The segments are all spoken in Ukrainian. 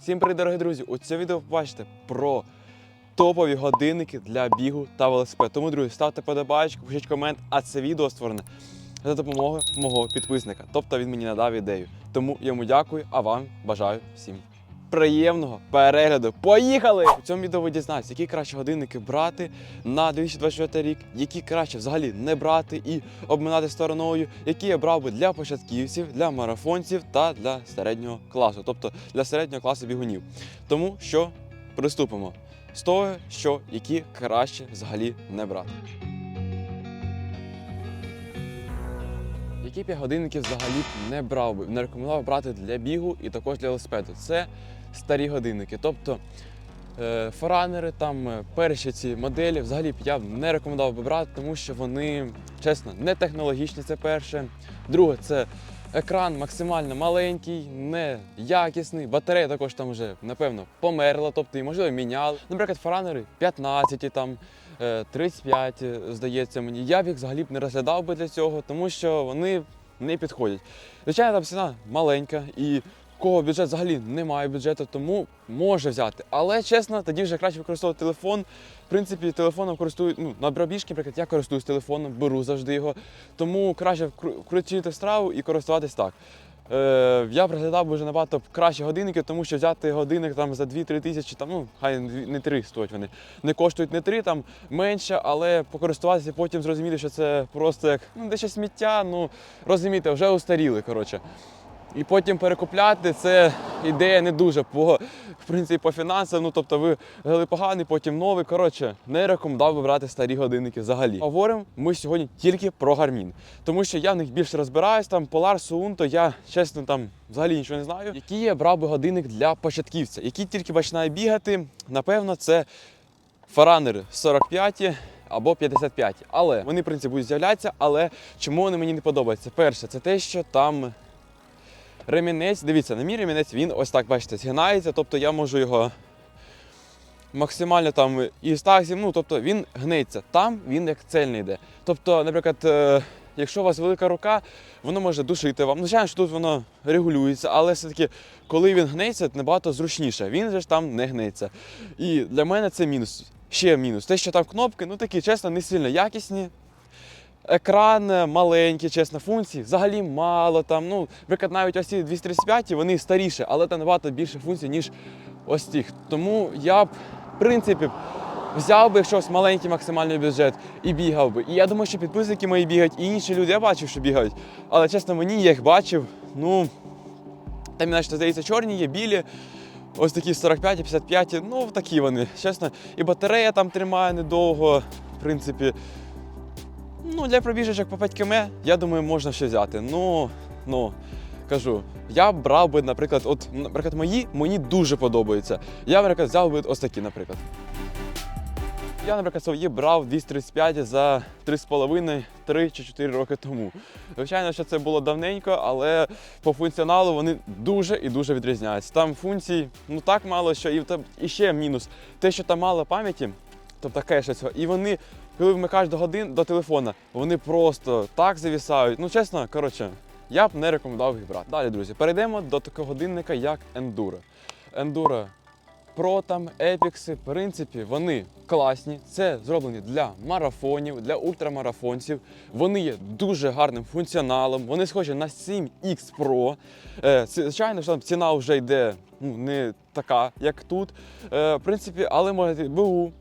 Всім привіт, дорогі друзі! У цьому відео побачите про топові годинники для бігу та велосипеду. Тому, друзі, ставте подобаєчку, пишіть комент, а це відео створене за допомогою мого підписника. Тобто він мені надав ідею. Тому йому дякую, а вам бажаю всім приємного перегляду. Поїхали! У цьому відео ви дізнаєтесь, які краще годинники брати на 2024 рік, які краще взагалі не брати і обминати стороною, які я брав би для початківців, для марафонців та для середнього класу, тобто для середнього класу бігунів. Тому що приступимо з того, що які краще взагалі не брати. Які я годинники взагалі не брав би, не рекомендував брати для бігу і також для велосипеду. Це старі годинники. Тобто е, форанери, там е, перші ці моделі взагалі б я не рекомендував би брати, тому що вони, чесно, не технологічні. Це перше. Друге, це екран максимально маленький, неякісний. Батарея також там вже, напевно, померла, тобто і можливо міняли. Наприклад, форанери 15, там. е, 35, е, здається мені. Я б їх взагалі б не розглядав би для цього, тому що вони не підходять. Звичайно, там ціна маленька і кого бюджет взагалі немає бюджету, тому може взяти. Але чесно, тоді вже краще використовувати телефон. В принципі, телефоном користують, ну, на пробіжки, наприклад, я користуюсь телефоном, беру завжди його. Тому краще вкру- вкрутити страву і користуватись так. Е, я би вже набагато кращі годинники, тому що взяти годинник там за 2-3 тисячі, там, ну, хай не 3 стоять вони. Не коштують не 3, там менше, але покористуватися потім зрозуміти, що це просто як ну, дещо сміття, ну розумієте, вже устаріли, коротше. І потім перекупляти це ідея не дуже по в принципі по фінансам. Ну тобто ви взяли поганий, потім новий. Коротше, не рекомендував би брати старі годинники взагалі. Говоримо ми сьогодні тільки про Garmin. Тому що я в них більше розбираюсь. Там Polar Suunto, я чесно там взагалі нічого не знаю. Який я брав би годинник для початківця, який тільки починає бігати, напевно, це Фаранери 45 або 55. Але вони, в принципі, будуть з'являтися. Але чому вони мені не подобаються? Перше, це те, що там ремінець, дивіться, на мій ремінець він ось так, бачите, згинається, тобто я можу його максимально там і так зі- ну, тобто він гнеться. Там він як цельний йде. Тобто, наприклад, е, якщо у вас велика рука, воно може душити вам. Звичайно, що тут воно регулюється, але все-таки, коли він гнеться, набагато зручніше. Він же ж там не гнеться. І для мене це мінус. Ще мінус. Те, що там кнопки, ну такі, чесно, не сильно якісні. Екран е, маленький, чесно, функцій взагалі мало там. Ну, наприклад, навіть ось ці 235 вони старіші, але там набагато більше функцій, ніж ось цих. Тому я б, в принципі, взяв би щось маленький максимальний бюджет і бігав би. І я думаю, що підписники мої бігають, і інші люди, я бачив, що бігають. Але чесно, мені я їх бачив. Ну, там, іначе, здається, чорні є, білі. Ось такі 45 55, ну такі вони, чесно. І батарея там тримає недовго, в принципі. Ну, для пробіжечок по 5 км, я думаю, можна ще взяти. Ну, ну, кажу, я брав би, наприклад, от, наприклад, мої мені дуже подобаються. Я, наприклад, взяв би ось такі, наприклад. Я, наприклад, свої брав 235 за 3,5, 3 чи 4 роки тому. Звичайно, що це було давненько, але по функціоналу вони дуже і дуже відрізняються. Там функцій ну так мало, що і, і ще мінус. Те, що там мало пам'яті, тобто кеша цього, і вони, коли вмикаєш до годин до телефона, вони просто так завісають. Ну, чесно, коротше, я б не рекомендував їх брати. Далі, друзі, перейдемо до такого годинника, як Enduro. Enduro Pro там, Епікси, в принципі, вони класні. Це зроблені для марафонів, для ультрамарафонців. Вони є дуже гарним функціоналом. Вони схожі на 7X Pro. Е, звичайно, що там ціна вже йде ну, не така, як тут. Е, в принципі, але можете БУ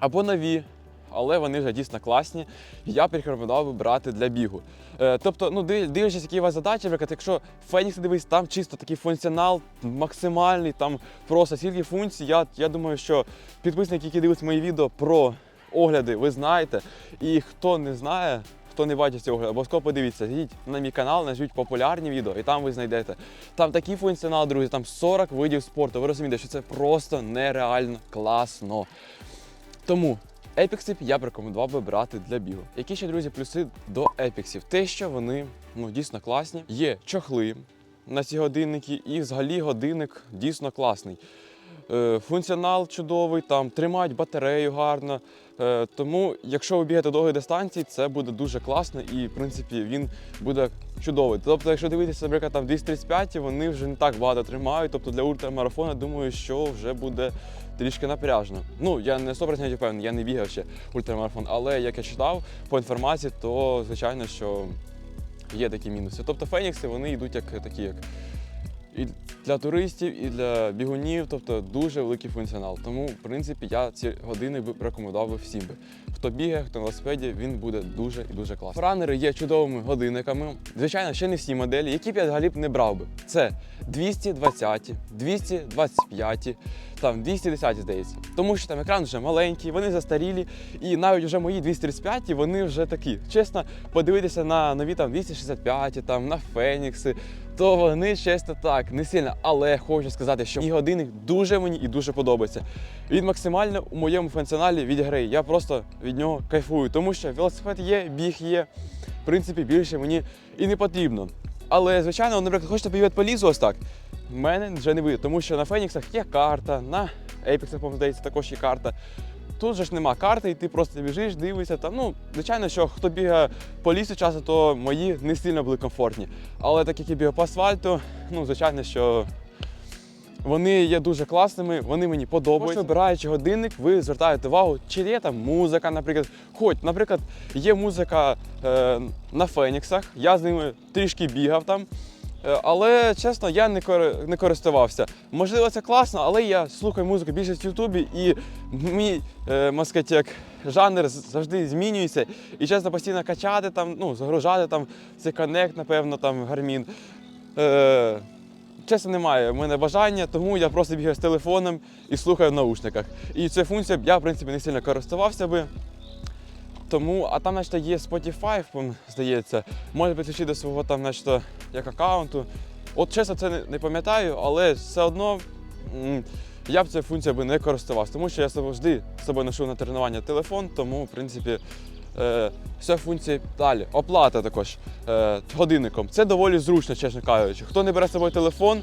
або нові. Але вони вже дійсно класні. Я б їх рекомендував брати для бігу. Е, тобто, ну дивлячись, які у вас задачі, наприклад, якщо Фенікс дивись, там чисто такий функціонал максимальний, там просто скільки функцій. Я, я думаю, що підписники, які дивляться мої відео про огляди, ви знаєте. І хто не знає, хто не бачив цього обов'язково подивіться, зайдіть на мій канал, нажміть популярні відео, і там ви знайдете. Там такий функціонал, друзі, там 40 видів спорту. Ви розумієте, що це просто нереально класно. Тому епіксів я б рекомендував би брати для бігу. Які ще, друзі, плюси до епіксів? Те, що вони ну, дійсно класні. Є чохли на ці годинники, і взагалі годинник дійсно класний. Е, функціонал чудовий, там тримають батарею гарно. Е, Тому, якщо ви бігаєте довгі дистанції, це буде дуже класно і, в принципі, він буде чудовий. Тобто, якщо дивитися, наприклад, там 235, вони вже не так багато тримають. Тобто для ультрамарафону, думаю, що вже буде трішки напряжно. Ну, я не 100% впевнений, я не бігав ще ультрамарафон, але як я читав по інформації, то звичайно, що є такі мінуси. Тобто фенікси вони йдуть як такі, як і для туристів, і для бігунів, тобто дуже великий функціонал. Тому, в принципі, я ці години б рекомендував би всім би. Хто бігає, хто на велосипеді, він буде дуже і дуже класний. Ранери є чудовими годинниками. Звичайно, ще не всі моделі, які б я взагалі б не брав би. Це 220, 225, там 210, здається. Тому що там екран вже маленький, вони застарілі, і навіть вже мої 235, вони вже такі. Чесно, подивитися на нові там 265, там на Фенікси, то вони чесно так, не сильно. Але хочу сказати, що мій годинник дуже мені і дуже подобається. Він максимально у моєму функціоналі відіграє. Я просто від нього кайфую, тому що велосипед є, біг є. В принципі, більше мені і не потрібно. Але, звичайно, наприклад, хочете поїхати по лісу ось так. В мене вже не вийде, тому що на Феніксах є карта, на Ейпексах, по здається, також є карта. Тут же ж нема карти, і ти просто біжиш, дивишся. Там, ну, звичайно, що хто бігає по лісу часу, то мої не сильно були комфортні. Але так як я бігав по асфальту, ну, звичайно, що вони є дуже класними, вони мені подобаються. Вибираючи годинник, ви звертаєте увагу, чи є там музика, наприклад. Хоч, наприклад, є музика е, на Феніксах, я з ними трішки бігав там. Е, Але чесно, я не кори- не користувався. Можливо, це класно, але я слухаю музику більше в Ютубі, і мій е, можна жанр завжди змінюється. І чесно, постійно качати там, ну, загружати там цей коннект, напевно, там гармін. Е, чесно, немає в мене бажання, тому я просто бігаю з телефоном і слухаю в наушниках. І цю функцію я, в принципі, не сильно користувався би. Тому, а там, значить, є Spotify, здається, можна підключити до свого там, значить, як аккаунту. От чесно, це не, пам'ятаю, але все одно я б цією функцією не користувався, тому що я завжди з собою ношу на тренування телефон, тому, в принципі, вся функція далі. Оплата також е, годинником. Це доволі зручно, чесно кажучи. Хто не бере з собою телефон,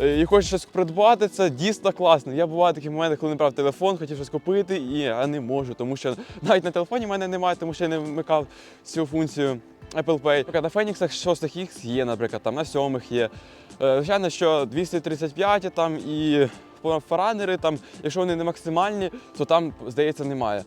е, і хоче щось придбати, це дійсно класно. Я буваю такі моменти, коли не брав телефон, хотів щось купити, і я не можу, тому що навіть на телефоні в мене немає, тому що я не вмикав цю функцію Apple Pay. На Феніксах 6 X є, наприклад, там на 7 є. Е, Звичайно, що 235 там і фаранери, там, якщо вони не максимальні, то там, здається, немає.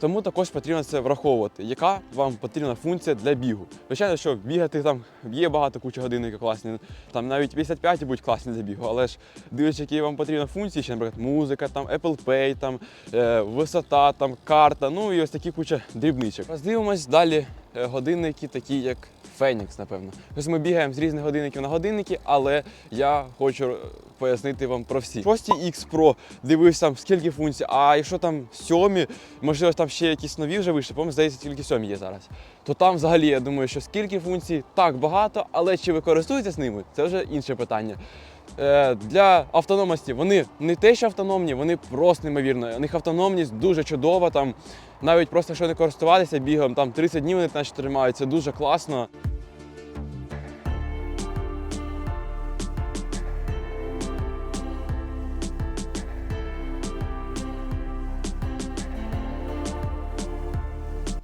Тому також потрібно це враховувати, яка вам потрібна функція для бігу. Звичайно, що бігати там є багато куча годинників класні, там навіть 55 будуть класні для бігу, але ж дивлячись, які вам потрібні функції, ще, наприклад, музика, там Apple Pay, там е, висота, там карта, ну і ось такі куча дрібничок. Роздивимось далі е, годинники, такі як Фенікс, напевно. Ось ми бігаємо з різних годинників на годинники, але я хочу е, пояснити вам про всі. 6 X Pro, дивився там скільки функцій, а якщо там 7, можливо, там ще якісь нові вже вийшли, по-моєму, здається, тільки 7 є зараз. То там взагалі я думаю, що скільки функцій так багато, але чи ви користуєтесь ними, це вже інше питання. Е, Для автономності вони не те, що автономні, вони просто неймовірно. У них автономність дуже чудова. Там навіть просто що не користуватися бігом, там 30 днів вони наче тримаються, дуже класно.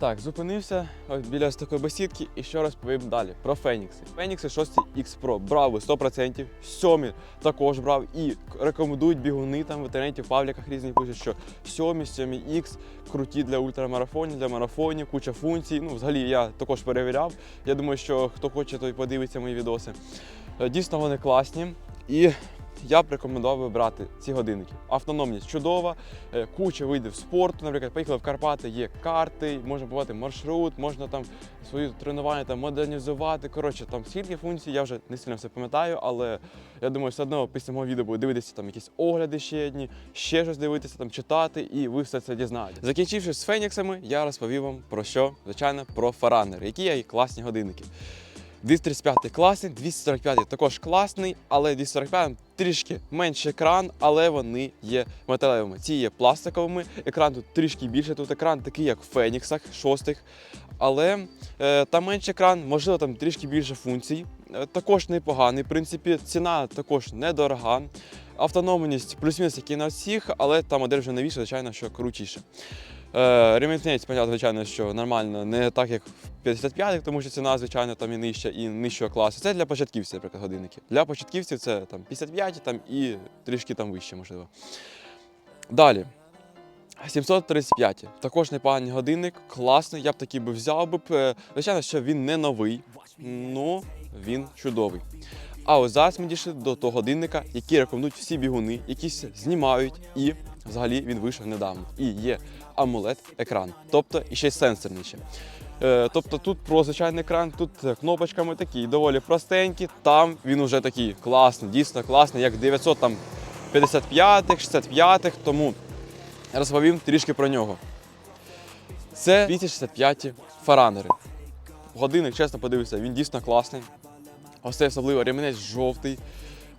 Так, зупинився ось біля ось такої бесідки і ще раз повім далі про Фенікси. Фенікси 6 X Pro брав би 100%, 7 також брав і рекомендують бігуни там в інтернеті, в пабліках різних пишуть, що 7, 7 X круті для ультрамарафонів, для марафонів, куча функцій. Ну, взагалі я також перевіряв. Я думаю, що хто хоче, той подивиться мої відоси. Е, Дійсно, вони класні. І я б рекомендував брати ці годинники. Автономність чудова, е, куча видів спорту. Наприклад, поїхали в Карпати, є карти, можна побувати маршрут, можна там свої тренування там модернізувати. Коротше, там скільки функцій, я вже не сильно все пам'ятаю, але я думаю, все одно після мого відео буде дивитися там якісь огляди ще одні, ще щось дивитися, там читати, і ви все це дізнаєтесь. Закінчивши з феніксами, я розповів вам про що, звичайно, про фаранери, які є класні годинники. 235 класний, 245 також класний, але 245 трішки менший екран, але вони є металевими. Ці є пластиковими. Екран тут трішки більше. Тут екран такий, як в Феніксах, шостих. Але е, там менший екран, можливо, там трішки більше функцій. Е, також непоганий. В принципі, ціна також недорога. Автономність плюс-мінус, як і на всіх, але та модель вже новіша, звичайно, що крутіше. Е, ремінець, звичайно, що нормально, не так, як в 55-х, тому що ціна, звичайно, там і нижча, і нижчого класу. Це для початківців, наприклад, годинники. Для початківців це там 55 там, і трішки там вище, можливо. Далі. 735. Також непоганий годинник, класний, я б такий би взяв би. Е, Звичайно, що він не новий, але він чудовий. А ось зараз ми дійшли до того годинника, який рекомендують всі бігуни, які знімають, і взагалі він вийшов недавно. І є AMOLED-екран, тобто і ще й сенсорний ще. Е, Тобто тут про звичайний екран, тут кнопочками такі доволі простенькі. Там він уже такий класний, дійсно класний, як 955-х, 65-х, тому розповім трішки про нього. Це 265-ті фаранери. Годинник, чесно подивився, він дійсно класний. Ось це особливо ремінець жовтий.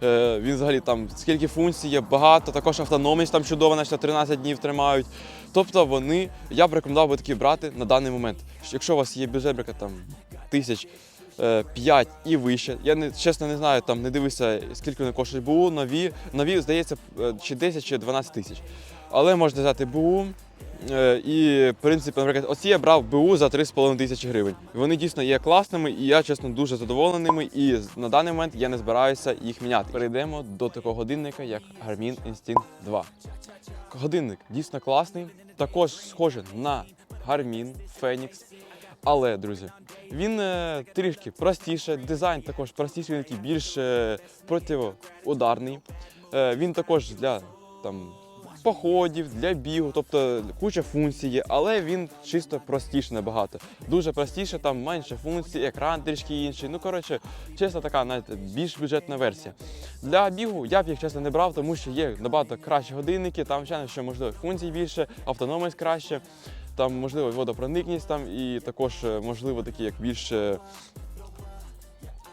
Е, він взагалі там скільки функцій є, багато, також автономність там чудова, на 13 днів тримають. Тобто вони, я б рекомендував би такі брати на даний момент. Якщо у вас є бюджет, там тисяч п'ять 5 і вище. Я не чесно не знаю, там не дивився, скільки вони коштують БУ. Нові, нові здається, е, чи 10, чи 12 тисяч. Але можна взяти БУ. Е, І, в принципі, наприклад, оці я брав БУ за 3,5 тисячі гривень. Вони дійсно є класними, і я чесно дуже задоволений ними. І на даний момент я не збираюся їх міняти. Перейдемо до такого годинника, як Garmin Instinct 2. Годинник дійсно класний, також схожий на Garmin Phoenix. Але, друзі, він е, трішки простіше, дизайн також простіший, він такий більш е, противоударний. Е, він також для там, походів, для бігу, тобто куча функцій є, але він чисто простіше набагато. Дуже простіше, там менше функцій, екран трішки інший. Ну, коротше, чесно, така навіть більш бюджетна версія. Для бігу я б їх чесно не брав, тому що є набагато кращі годинники, там, звичайно, що можливо функцій більше, автономність краще, там можливо водопроникність там і також е, можливо такі як більше.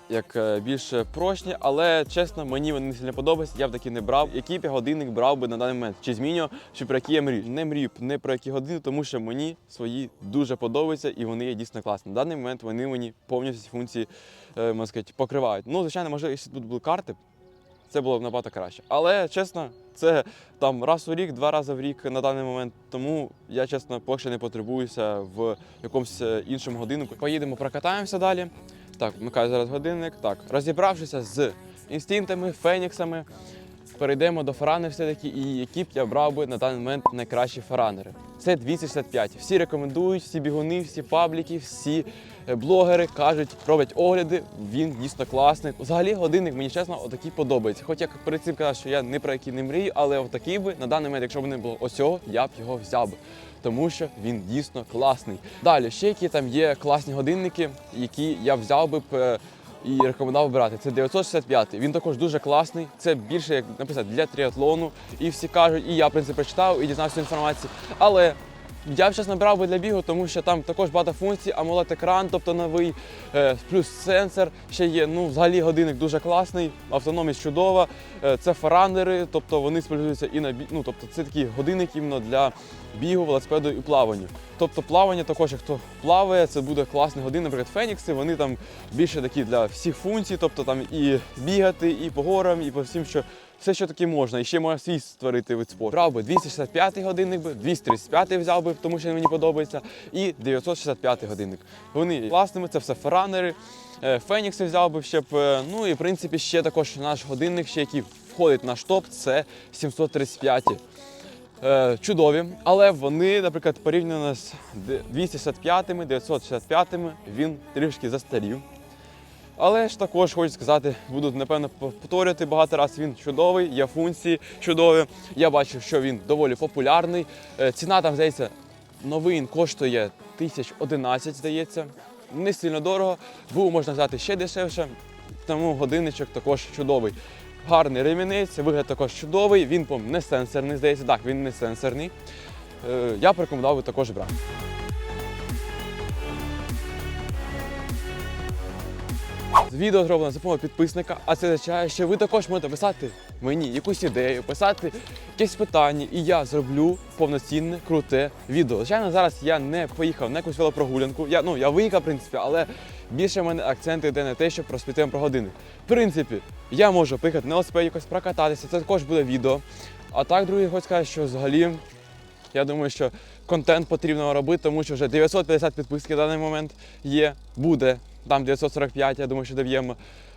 Як е, більш прочні, але чесно, мені вони не сильно подобаються. Я б таки не брав. Який б я годинник брав би на даний момент? Чи змінював, чи про які я мрію? Не мрію не про які години, тому що мені свої дуже подобаються і вони є дійсно класні. На даний момент вони мені повністю ці функції е, можна сказати, покривають. Ну, звичайно, можливо, якщо тут були карти, це було б набагато краще. Але чесно, це там раз у рік, два рази в рік на даний момент. Тому я чесно поки що не потребуюся в якомусь е, іншому годиннику. Поїдемо, прокатаємося далі. Так, вмикаю зараз годинник. Так, розібравшися з інстинктами, феніксами, перейдемо до фаранів все-таки, і які б я брав би на даний момент найкращі фаранери. Це 265. Всі рекомендують, всі бігуни, всі пабліки, всі е, блогери кажуть, роблять огляди. Він дійсно класний. Взагалі годинник мені чесно отакий подобається. Хоч я перед цим казав, що я не про який не мрію, але отакий би на даний момент, якщо б не було ось цього, я б його взяв. Тому що він дійсно класний. Далі ще які там є класні годинники, які я взяв би б і рекомендував брати. Це 965. Він також дуже класний. Це більше як написати для тріатлону. І всі кажуть, і я в принципі читав і дізнався інформацію. Але я б чесно брав би для бігу, тому що там також багато функцій, amoled екран, тобто новий, е, плюс сенсор ще є. Ну, взагалі годинник дуже класний, автономність чудова. Е, Це фаранери, тобто вони споживаються і на бі... ну, тобто це такі годинники іменно для бігу, велосипеду і плаванню. Тобто плавання також, як хто плаває, це буде класний годинник, наприклад, Фенікси, вони там більше такі для всіх функцій, тобто там і бігати, і по горам, і по всім, що все, що таке можна. І ще можна свій створити вид спорту. Брав би 265 годинник, би, 235 взяв би, тому що мені подобається, і 965 годинник. Вони класними, це все фаранери. Е, Фенікси взяв би ще б. е, Ну і в принципі ще також наш годинник, ще який входить в наш топ, це 735. Е, Чудові, але вони, наприклад, порівняно з 265-ми, 965-ми, він трішки застарів. Але ж також хочу сказати, буду напевно повторювати багато разів. Він чудовий, є функції чудові. Я бачу, що він доволі популярний. Е, Ціна там, здається, новий він коштує 1011, здається. Не сильно дорого. Був можна взяти ще дешевше, тому годинничок також чудовий. Гарний ремінець, вигляд також чудовий. Він не сенсорний, здається. Так, він не сенсорний. Е, Я б рекомендував також брати. Відео зроблено за допомогою підписника, а це означає, що ви також можете писати мені якусь ідею, писати якесь питання, і я зроблю повноцінне круте відео. Звичайно, зараз я не поїхав на якусь велопрогулянку. Я ну я виїхав, в принципі, але більше в мене акцент йде на те, розповісти вам про години. В принципі, я можу поїхати на велосипеді, якось прокататися. Це також буде відео. А так, друзі, хочу сказати, що взагалі я думаю, що контент потрібно робити, тому що вже 950 підписників на даний момент є, буде. Там 945, я думаю, що доб'ємо,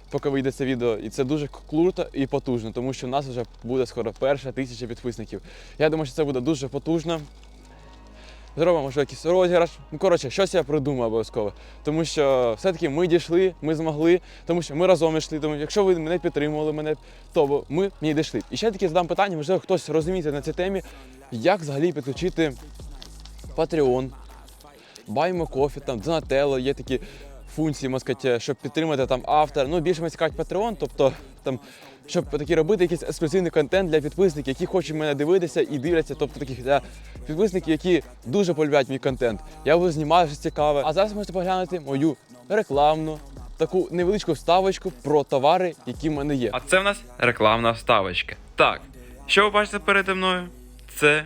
поки вийде це відео. І це дуже круто і потужно, тому що в нас вже буде скоро перша тисяча підписників. Я думаю, що це буде дуже потужно. Зробимо може якийсь розіграш. Ну, коротше, щось я придумаю обов'язково. Тому що все-таки ми дійшли, ми змогли, тому що ми разом йшли. Тому якщо ви мене підтримували, мене, то ми не дійшли. І ще таки задам питання, можливо, хтось розуміється на цій темі, як взагалі підключити Patreon, Баймо Кофі, там Donatello, є такі функції, можна сказати, щоб підтримати там автора. Ну, більше мене цікавить Patreon, тобто там, щоб такі робити якийсь ексклюзивний контент для підписників, які хочуть мене дивитися і дивляться, тобто таких для підписників, які дуже полюбляють мій контент. Я буду знімати щось цікаве. А зараз можете поглянути мою рекламну. Таку невеличку вставочку про товари, які в мене є. А це в нас рекламна вставочка. Так, що ви бачите переді мною? Це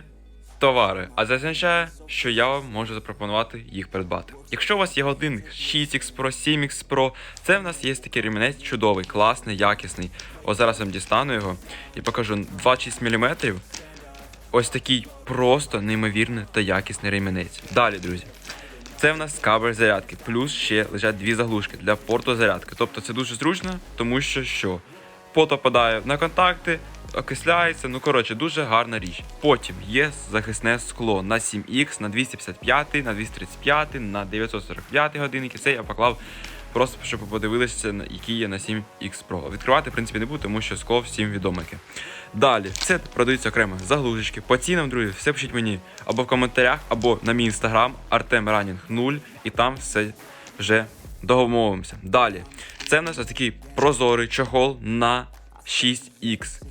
товари. А це означає, що я вам можу запропонувати їх придбати. Якщо у вас є годинник 6X Pro, 7X Pro, це в нас є такий ремінець чудовий, класний, якісний. Ось зараз я вам дістану його і покажу 26 мм. Ось такий просто неймовірний та якісний ремінець. Далі, друзі. Це в нас кабель зарядки, плюс ще лежать дві заглушки для порту зарядки. Тобто це дуже зручно, тому що що? Пото падає на контакти, окисляється. Ну коротше, дуже гарна річ. Потім є захисне скло на 7X, на 255, на 235, на 945 годинники. Це я поклав просто, щоб подивилися, які є на 7X Pro. Відкривати, в принципі, не буду, тому що скло всім відоме. яке. Далі, це продаються окремо заглушечки. По цінам, друзі, все пишіть мені або в коментарях, або на мій інстаграм Артем Ранінг 0, і там все вже домовимося. Далі, це в нас ось такий прозорий чохол на 6X.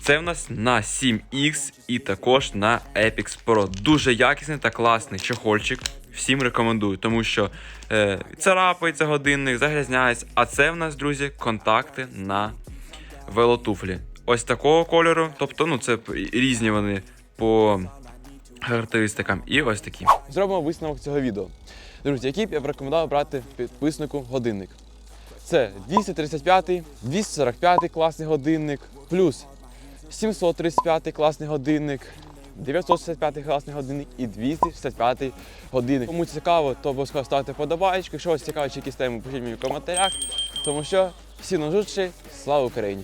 Це в нас на 7X і також на Epix Pro. Дуже якісний та класний чохольчик. Всім рекомендую, тому що е, царапається годинник, загрязняється. А це в нас, друзі, контакти на велотуфлі. Ось такого кольору. Тобто, ну це різні вони по характеристикам. І ось такі. Зробимо висновок цього відео. Друзі, який б я б рекомендував брати підписнику годинник. Це 235, 245 класний годинник, плюс 735 класний годинник, 965 класний годинник і 265 годинник. Кому цікаво, то обов'язково ставте подобаєчку. Якщо вас цікавить якісь теми, пишіть мені в коментарях. Тому що всі нажучі, слава Україні!